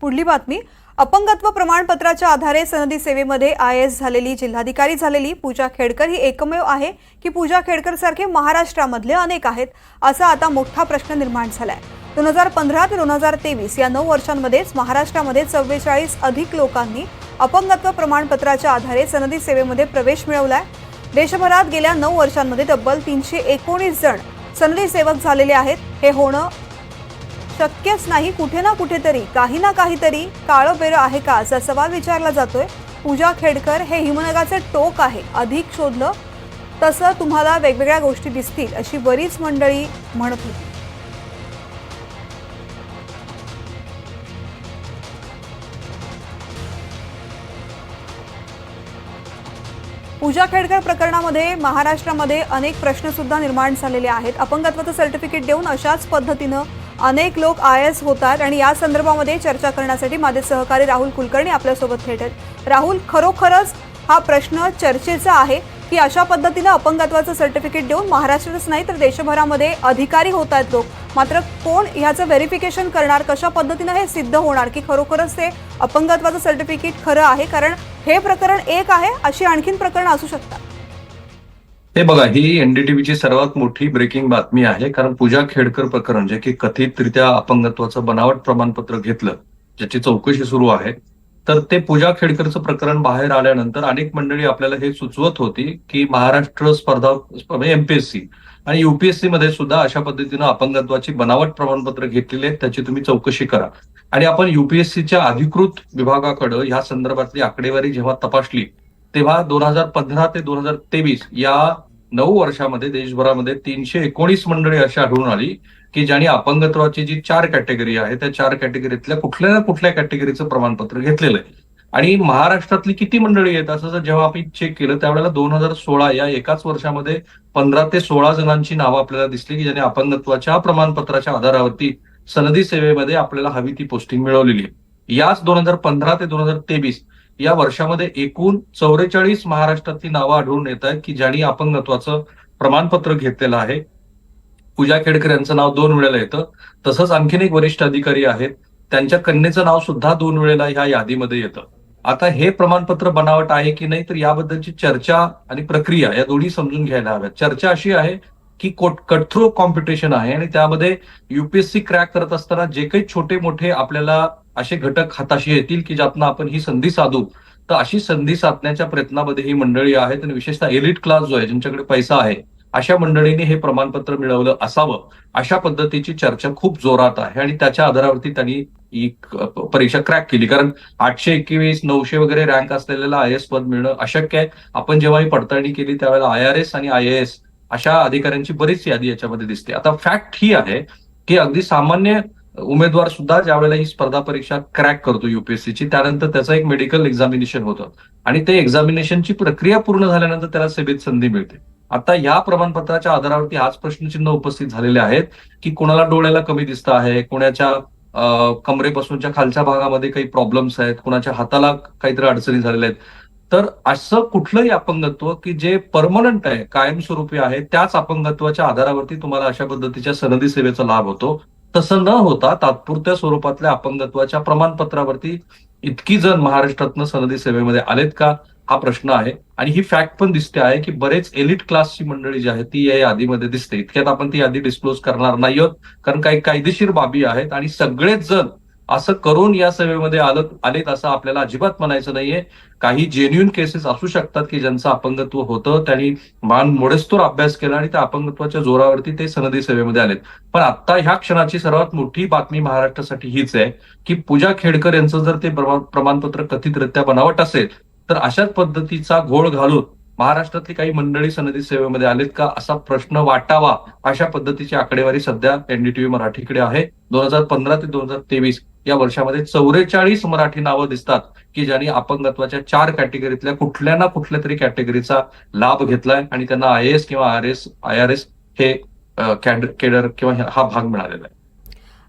पुढली बातमी. अपंगत्व प्रमाणपत्राच्या आधारे सनदी सेवेमध्ये आय एस झालेली जिल्हाधिकारी झालेली पूजा खेडकर ही एकमेव आहे की पूजा खेडकर सारखे महाराष्ट्रामधले अनेक आहेत असा आता मोठा प्रश्न निर्माण झालाय. दोन हजार पंधरा ते दोन हजार तेवीस या नऊ वर्षांमध्येच महाराष्ट्रामध्ये चव्वेचाळीस अधिक लोकांनी अपंगत्व प्रमाणपत्राच्या आधारे सनदी सेवेमध्ये प्रवेश मिळवलाय. देशभरात गेल्या नऊ वर्षांमध्ये तब्बल तीनशे एकोणीस जण सनदी सेवक झालेले आहेत. हे होणं शक्यच नाही कुठे ना कुठेतरी काही ना काहीतरी काळं बेरं आहे का असा सवाल विचारला जातोय. पूजा खेडकर हे हिमनगाचे टोक आहे. अधिक शोधलं तसं तुम्हाला वेगवेगळ्या गोष्टी दिसतील अशी बरीच मंडळी म्हणत होती. पूजा खेडकर प्रकरणामध्ये महाराष्ट्रामध्ये अनेक प्रश्न सुद्धा निर्माण झालेले आहेत. अपंगत्वाचं सर्टिफिकेट देऊन अशाच पद्धतीनं अनेक लोक आय एस होतात आणि या संदर्भामध्ये चर्चा करण्यासाठी माझे सहकारी राहुल कुलकर्णी आपल्यासोबत थेट आहेत. राहुल खरोखरच हा प्रश्न चर्चेचा आहे की अशा पद्धतीनं अपंगत्वाचं सर्टिफिकेट देऊन महाराष्ट्रातच नाही तर देशभरामध्ये अधिकारी होत आहेत लोक. मात्र कोण ह्याचं व्हेरिफिकेशन करणार कशा पद्धतीनं हे सिद्ध होणार की खरोखरच ते अपंगत्वाचं सर्टिफिकेट खरं आहे? कारण हे प्रकरण एक आहे अशी आणखीन प्रकरणं असू शकतात. हे बघा ही एनडीटीव्हीची सर्वात मोठी ब्रेकिंग बातमी आहे. कारण पूजा खेडकर प्रकरण जे की कथितरित्या अपंगत्वाचं बनावट प्रमाणपत्र घेतलं ज्याची चौकशी सुरू आहे. तर ते पूजा खेडकरचं प्रकरण बाहेर आल्यानंतर अनेक मंडळी आपल्याला हे सुचवत होती की महाराष्ट्र स्पर्धा म्हणजे एमपीएससी आणि युपीएससी मध्ये सुद्धा अशा पद्धतीनं अपंगत्वाची बनावट प्रमाणपत्र घेतलेले आहेत त्याची तुम्ही चौकशी करा. आणि आपण युपीएससीच्या अधिकृत विभागाकडे ह्या संदर्भातली आकडेवारी जेव्हा तपासली तेव्हा दोन हजार पंधरा ते दोन हजार तेवीस या नऊ वर्षामध्ये देशभरामध्ये तीनशे एकोणीस मंडळी अशी आढळून आली की ज्यांनी अपंगत्वाची जी चार कॅटेगरी आहे त्या चार कॅटेगरीतल्या कुठल्या ना कुठल्या कॅटेगरीचं प्रमाणपत्र घेतलेलं आहे. आणि महाराष्ट्रातली किती मंडळी आहेत असं जर जेव्हा आपण चेक केलं त्यावेळेला दोन हजार सोळा या एकाच वर्षामध्ये पंधरा ते सोळा जणांची नावं आपल्याला दिसली की ज्यांनी अपंगत्वाच्या प्रमाणपत्राच्या आधारावरती सनदी सेवेमध्ये आपल्याला हवी ती पोस्टिंग मिळवलेली आहे. याच दोन हजार पंधरा ते दोन हजार तेवीस या वर्षामध्ये एकूण चौवेचाळीस महाराष्ट्रातली नावं आढळून येत आहेत की ज्यांनी अपंगत्वाचं प्रमाणपत्र घेतलेलं आहे. पूजा खेडकर यांचं नाव दोन वेळेला येतं. तसंच आणखीन एक वरिष्ठ अधिकारी आहेत. त्यांच्या कन्येचं नाव सुद्धा दोन वेळेला ह्या यादीमध्ये येतं. आता हे प्रमाणपत्र बनावट आहे की नाही तर याबद्दलची चर्चा आणि प्रक्रिया या दोन्ही समजून घ्यायला हव्यात. चर्चा अशी आहे की कटथ्रो कॉम्पिटिशन आहे आणि त्यामध्ये युपीएससी क्रॅक करत असताना जे काही छोटे मोठे आपल्याला असे घटक हाताशी येतील की ज्यातनं आपण ही संधी साधू तर अशी संधी साधण्याच्या प्रयत्नामध्ये ही मंडळी आहेत आणि विशेषतः एलिट क्लास जो आहे ज्यांच्याकडे पैसा आहे अशा मंडळींनी हे प्रमाणपत्र मिळवलं असावं अशा पद्धतीची चर्चा खूप जोरात आहे आणि त्याच्या आधारावरती त्यांनी ही परीक्षा क्रॅक केली. कारण आठशे एकवीस नऊशे वगैरे रँक असलेल्याला आय एस पद मिळणं अशक्य आहे. आपण जेव्हा ही पडताळणी केली त्यावेळेला आय आर एस आणि आय एस अशा अधिकाऱ्यांची बरीच यादी याच्यामध्ये दिसते. आता फॅक्ट ही आहे की अगदी सामान्य उमेदवार सुद्धा ज्या वेळेला ही स्पर्धा परीक्षा क्रॅक करतो युपीएससीची त्यानंतर त्याचं एक मेडिकल एक्झामिनेशन होतं. आणि ते एक्झामिनेशनची प्रक्रिया पूर्ण झाल्यानंतर त्याला सेवेत संधी मिळते. आता या प्रमाणपत्राच्या आधारावरती आज प्रश्नचिन्ह उपस्थित झालेले आहेत की कोणाला डोळ्याला कमी दिसत आहे कोणाच्या कमरेपासूनच्या खालच्या भागामध्ये काही प्रॉब्लेम्स आहेत कुणाच्या हाताला काहीतरी अडचणी झालेल्या आहेत. तर असं कुठलंही अपंगत्व की जे परमनंट आहे कायमस्वरूपी आहे त्याच अपंगत्वाच्या आधारावरती तुम्हाला अशा पद्धतीच्या सनदी सेवेचा लाभ होतो. तसं न होता तात्पुरत्या स्वरूपातल्या अपंगत्वाच्या प्रमाणपत्रावरती इतकी जण महाराष्ट्रातनं सनदी सेवेमध्ये आलेत का? हा प्रश्न आहे. आणि ही फॅक्ट पण दिसते आहे की बरेच एलिट क्लासची मंडळी जी आहे ती या यादीमध्ये दिसते. इतक्यात आपण ती यादी डिस्क्लोज करणार नाही आहोत कारण काही कायदेशीर बाबी आहेत आणि सगळेच जण असं करून या सेवेमध्ये आलं आलेत असं आपल्याला अजिबात म्हणायचं नाहीये. काही जेन्युन केसेस असू शकतात की ज्यांचं अपंगत्व होतं त्यांनी मान मोडेस्तोर अभ्यास केला आणि त्या अपंगत्वाच्या जोरावरती ते सनदी सेवेमध्ये आलेत. पण आता ह्या क्षणाची सर्वात मोठी बातमी महाराष्ट्रासाठी हीच आहे की पूजा खेडकर यांचं जर ते प्रमाणपत्र कथितरित्या बनावट असेल तर अशाच पद्धतीचा घोळ घालून महाराष्ट्रातली काही मंडळी सनदी सेवेमध्ये आलेत का असा प्रश्न वाटावा अशा पद्धतीची आकडेवारी सध्या एनडीटीव्ही मराठीकडे आहे. दोन हजार पंधरा ते दोन हजार तेवीस या वर्षामध्ये चौवेचाळीस मराठी नावं दिसतात की ज्यांनी अपंगत्वाच्या चार कॅटेगरीतल्या कुठल्या ना कुठल्या तरी कॅटेगरीचा लाभ घेतलाय आणि त्यांना आय एस किंवा R S I R S हे केडर किंवा हा भाग मिळालेला आहे.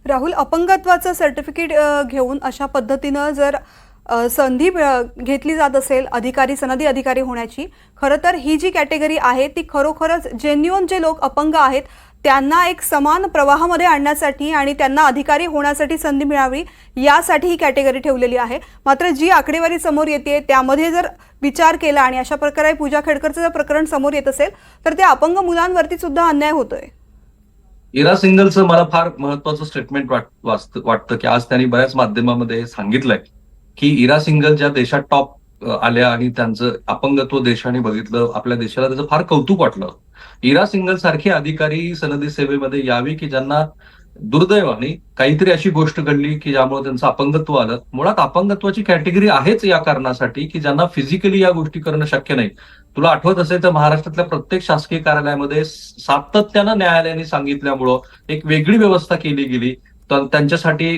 राहुल अपंगत्वाचं सर्टिफिकेट घेऊन अशा पद्धतीनं जर संधी घेतली जात असेल अधिकारी सनदी अधिकारी होण्याची खरं तर ही जी कॅटेगरी आहे ती खरोखरच जेन्युअन जे लोक अपंग आहेत त्यांना एक समान प्रवाहामध्ये आणण्यासाठी आणि त्यांना अधिकारी होण्यासाठी संधी मिळावी यासाठी ही कॅटेगरी ठेवलेली आहे. मात्र जी आकडेवारी समोर येते त्यामध्ये जर विचार केला आणि अशा प्रकारे पूजा खेडकरचं जर प्रकरण समोर येत असेल तर ते अपंग मुलांवरती सुद्धा अन्याय होतोय. इरा सिंगलचं मला फार महत्वाचं स्टेटमेंट वाटत वाटतं की आज त्यांनी बऱ्याच माध्यमामध्ये सांगितलंय की इरा सिंगल ज्या देशात टॉप आल्या आणि त्यांचं अपंगत्व देशाने बघितलं आपल्या देशाला त्याचं फार कौतुक वाटलं. इरा सिंगल सारखी अधिकारी सनदी सेवेमध्ये यावी की ज्यांना दुर्दैवाने काहीतरी अशी गोष्ट घडली की ज्यामुळे त्यांचं अपंगत्व आलं. मुळात अपंगत्वाची कॅटेगरी आहेच या कारणासाठी की ज्यांना फिजिकली या गोष्टी करणं शक्य नाही. तुला आठवत असेल तर महाराष्ट्रातल्या प्रत्येक शासकीय कार्यालयामध्ये सातत्यानं न्यायालयाने सांगितल्यामुळं एक वेगळी व्यवस्था केली गेली. त्यांच्यासाठी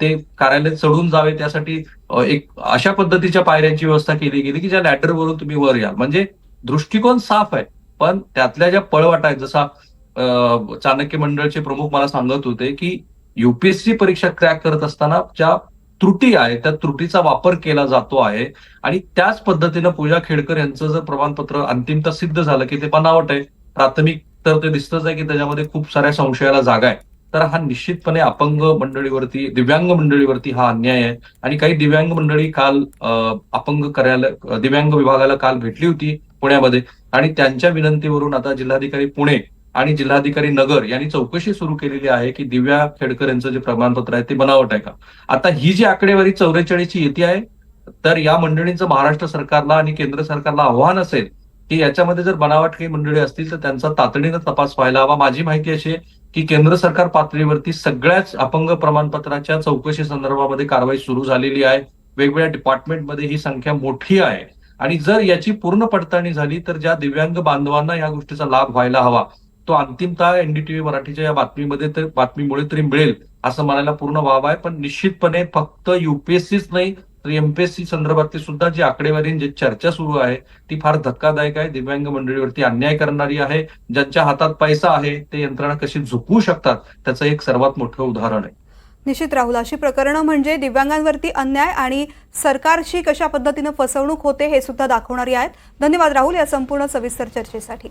ते कार्यालय चढून जावे त्यासाठी एक अशा पद्धतीच्या पायऱ्यांची व्यवस्था केली गेली की ज्या लॅडरवरून तुम्ही वर याल. म्हणजे दृष्टिकोन साफ आहे पण त्यातल्या ज्या पळवाटा आहेत जसा चाणक्य मंडळचे प्रमुख मला सांगत होते की युपीएससी परीक्षा क्रॅक करत असताना ज्या त्रुटी आहे त्या त्रुटीचा वापर केला जातो आहे आणि त्याच पद्धतीनं पूजा खेडकर यांचं जर प्रमाणपत्र अंतिमता सिद्ध झालं की ते बनावट आहे प्राथमिक तर ते दिसतच आहे की त्याच्यामध्ये खूप साऱ्या संशयाला जागा आहे. तर हा निश्चितपणे अपंग मंडळीवरती दिव्यांग मंडळीवरती हा अन्याय आहे. आणि काही दिव्यांग मंडळी काल अपंग कार्यालय दिव्यांग विभागाला काल भेटली होती पुण्यामध्ये. आणि त्यांच्या विनंतीवरून आता जिल्हाधिकारी पुणे आणि जिल्हाधिकारी नगर यांनी चौकशी सुरू केलेली आहे की दिव्या खेडकर यांचं जे प्रमाणपत्र आहे ते बनावट आहे का? आता ही जी आकडेवारी चौवेचाळीसची येते आहे तर या मंडळींचं महाराष्ट्र सरकारला आणि केंद्र सरकारला आव्हान असेल की याच्यामध्ये जर बनावट काही मंडळी असतील तर त्यांचा तातडीनं तपास व्हायला हवा. माझी माहिती अशी आहे की केंद्र सरकार पातळीवरती सगळ्याच अपंग प्रमाणपत्राच्या चौकशी संदर्भामध्ये कारवाई सुरू झालेली आहे. वेगवेगळ्या डिपार्टमेंटमध्ये ही संख्या मोठी आहे. आणि जर याची पूर्ण पडताळणी झाली तर ज्या दिव्यांग बांधवांना या गोष्टीचा लाभ व्हायला हवा तो अंतिमतः एनडीटीव्ही मराठीच्या या बातमीमध्ये तर बातमीमुळे तरी मिळेल असं म्हणायला पूर्ण वाव आहे. पण निश्चितपणे फक्त युपीएससीच नाही तर एमपीएससी संदर्भातली सुद्धा जी आकडेवारी जी चर्चा सुरू आहे ती फार धक्कादायक आहे. दिव्यांग मंडळीवरती अन्याय करणारी आहे. ज्यांच्या हातात पैसा आहे ते यंत्रणा कशी झुकवू शकतात त्याचं एक सर्वात मोठं उदाहरण आहे. निश्चित राहुल अशी प्रकरणं म्हणजे दिव्यांगांवरती अन्याय आणि सरकारशी कशा पद्धतीनं फसवणूक होते हे सुद्धा दाखवणारी आहेत. धन्यवाद राहुल या संपूर्ण सविस्तर चर्चेसाठी.